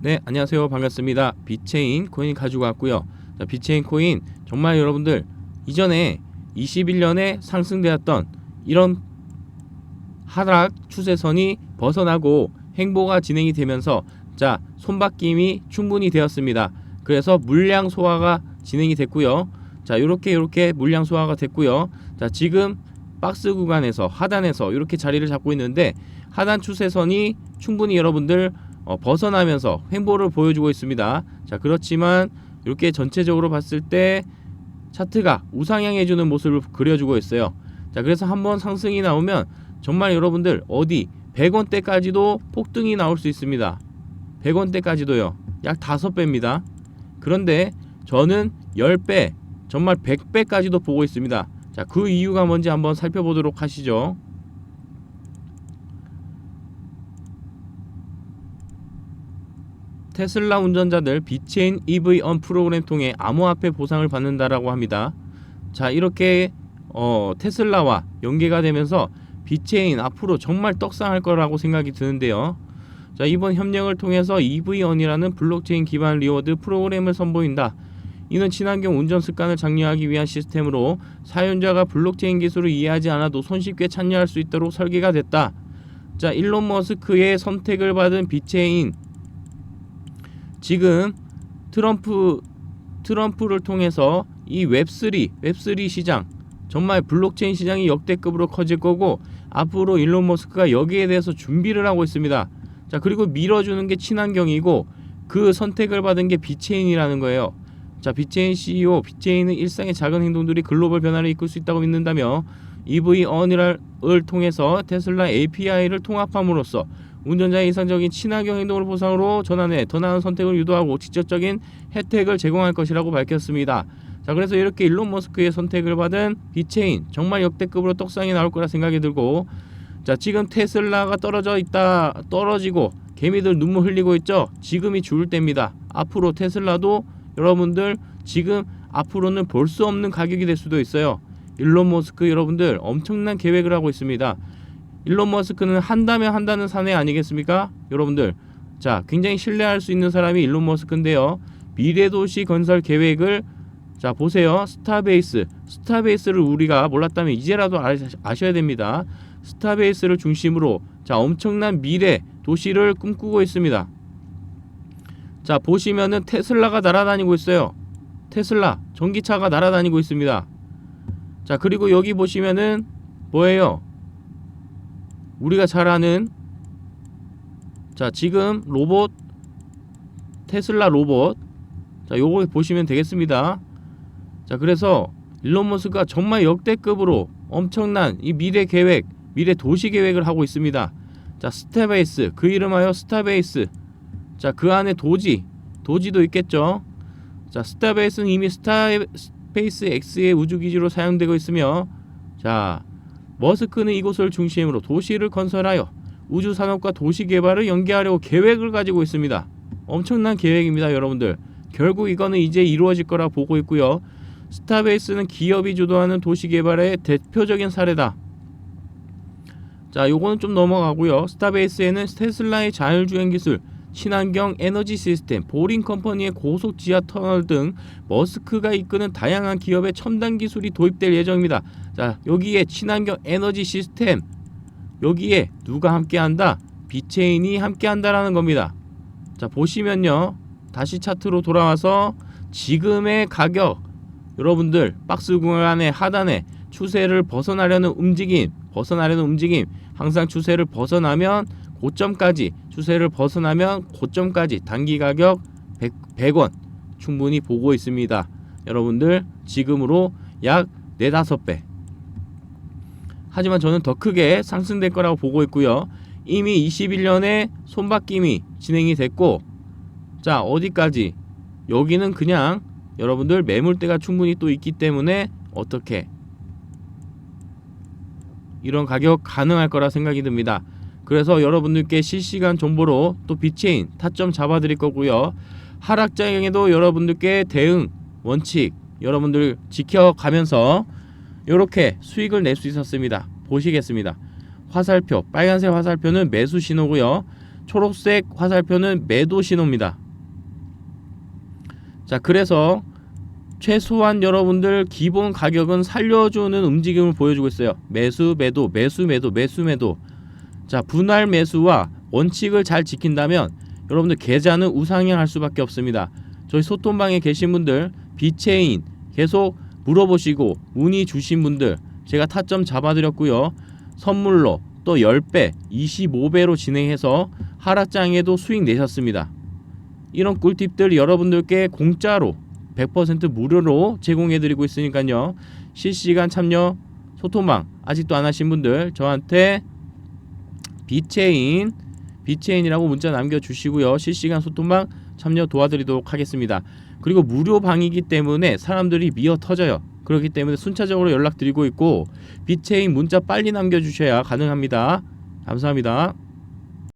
네, 안녕하세요. 반갑습니다. 비체인 코인 가지고 왔고요. 자, 비체인 코인 정말 여러분들 이전에 21년에 상승되었던 이런 하락 추세선이 벗어나고 행보가 진행이 되면서 자, 손바뀜이 충분히 되었습니다. 그래서 물량 소화가 진행이 됐고요. 자, 요렇게 요렇게 물량 소화가 됐고요. 자, 지금 박스 구간에서 하단에서 이렇게 자리를 잡고 있는데 하단 추세선이 충분히 여러분들 어, 벗어나면서 횡보를 보여주고 있습니다. 자 그렇지만 이렇게 전체적으로 봤을 때 차트가 우상향해 주는 모습을 그려주고 있어요. 자 그래서 한번 상승이 나오면 정말 여러분들 어디 100원대까지도 폭등이 나올 수 있습니다. 100원대까지도요. 약 5배입니다. 그런데 저는 10배, 정말 100배까지도 보고 있습니다. 자, 그 이유가 뭔지 한번 살펴보도록 하시죠. 테슬라 운전자들 비체인 EV 언 프로그램 통해 암호화폐 보상을 받는다라고 합니다. 자 이렇게 어, 테슬라와 연계가 되면서 비체인 앞으로 정말 떡상할 거라고 생각이 드는데요. 자 이번 협력을 통해서 EV 언이라는 블록체인 기반 리워드 프로그램을 선보인다. 이는 친환경 운전 습관을 장려하기 위한 시스템으로 사용자가 블록체인 기술을 이해하지 않아도 손쉽게 참여할 수 있도록 설계가 됐다. 자 일론 머스크의 선택을 받은 비체인 지금 트럼프 트럼프를 통해서 이 웹3 웹3 시장 정말 블록체인 시장이 역대급으로 커질 거고 앞으로 일론 머스크가 여기에 대해서 준비를 하고 있습니다. 자 그리고 밀어주는 게 친환경이고 그 선택을 받은 게 비체인이라는 거예요. 자 비체인 CEO 비체인은 일상의 작은 행동들이 글로벌 변화를 이끌 수 있다고 믿는다며 EV 언을 통해서 테슬라 API를 통합함으로써 운전자의 이상적인 친환경 행동을 보상으로 전환해 더 나은 선택을 유도하고 직접적인 혜택을 제공할 것이라고 밝혔습니다. 자 그래서 이렇게 일론 머스크의 선택을 받은 비체인 정말 역대급으로 떡상이 나올 거라 생각이 들고 자 지금 테슬라가 떨어져 있다 떨어지고 개미들 눈물 흘리고 있죠? 지금이 죽을 때입니다. 앞으로 테슬라도 여러분들 지금 앞으로는 볼 수 없는 가격이 될 수도 있어요. 일론 머스크 여러분들 엄청난 계획을 하고 있습니다 일론 머스크는 한다면 한다는 사내 아니겠습니까? 여러분들. 자, 굉장히 신뢰할 수 있는 사람이 일론 머스크인데요. 미래도시 건설 계획을 자, 보세요. 스타베이스. 스타베이스를 우리가 몰랐다면 이제라도 아셔야 됩니다. 스타베이스를 중심으로 자, 엄청난 미래 도시를 꿈꾸고 있습니다. 자, 보시면은 테슬라가 날아다니고 있어요. 테슬라 전기차가 날아다니고 있습니다. 자, 그리고 여기 보시면은 뭐예요? 우리가 잘 아는 자 지금 로봇 테슬라 로봇 자 요거 보시면 되겠습니다. 자 그래서 일론 머스크가 정말 역대급으로 엄청난 이 미래 계획 미래 도시 계획을 하고 있습니다. 자 스타베이스 그 이름하여 스타베이스. 자 그 안에 도지 도지도 있겠죠? 자 스타베이스는 이미 스타베이스 X의 우주기지로 사용되고 있으며 자 머스크는 이곳을 중심으로 도시를 건설하여 우주 산업과 도시 개발을 연계하려고 계획을 가지고 있습니다. 엄청난 계획입니다, 여러분들. 결국 이거는 이제 이루어질 거라 보고 있고요. 스타베이스는 기업이 주도하는 도시 개발의 대표적인 사례다. 자, 요거는 좀 넘어가고요. 스타베이스에는 테슬라의 자율주행 기술, 친환경 에너지 시스템, 보링 컴퍼니의 고속 지하 터널 등 머스크가 이끄는 다양한 기업의 첨단 기술이 도입될 예정입니다. 자, 여기에 친환경 에너지 시스템 여기에 누가 함께한다? 비체인이 함께한다라는 겁니다. 자, 보시면요. 다시 차트로 돌아와서 지금의 가격 여러분들 박스 구간의 하단에 추세를 벗어나려는 움직임, 벗어나려는 움직임, 항상 추세를 벗어나면 고점까지 추세를 벗어나면 고점까지 단기 가격 100, 100 원 충분히 보고 있습니다. 여러분들 지금으로 약 4, 5배 하지만 저는 더 크게 상승될 거라고 보고 있고요. 이미 21년에 손바뀜이 진행이 됐고 자 어디까지 여기는 그냥 여러분들 매물대가 충분히 또 있기 때문에 어떻게 이런 가격 가능할 거라 생각이 듭니다. 그래서 여러분들께 실시간 정보로 또 비체인 타점 잡아 드릴 거고요. 하락장에도 여러분들께 대응 원칙 여러분들 지켜가면서 이렇게 수익을 낼 수 있었습니다. 보시겠습니다. 화살표 빨간색 화살표는 매수 신호고요. 초록색 화살표는 매도 신호입니다. 자, 그래서 최소한 여러분들 기본 가격은 살려주는 움직임을 보여주고 있어요. 매수, 매도, 매수, 매도, 매수, 매도. 자, 분할 매수와 원칙을 잘 지킨다면 여러분들 계좌는 우상향할 수밖에 없습니다. 저희 소통방에 계신 분들 비체인 계속 물어보시고 문의 주신 분들 제가 타점 잡아드렸고요. 선물로 또 10배, 25배로 진행해서 하락장에도 수익 내셨습니다. 이런 꿀팁들 여러분들께 공짜로 100% 무료로 제공해드리고 있으니까요. 실시간 참여 소통방 아직도 안 하신 분들 저한테 비체인 비체인이라고 문자 남겨주시고요. 실시간 소통방 참여 도와드리도록 하겠습니다. 그리고 무료 방이기 때문에 사람들이 미어 터져요. 그렇기 때문에 순차적으로 연락드리고 있고 비체인 문자 빨리 남겨주셔야 가능합니다. 감사합니다.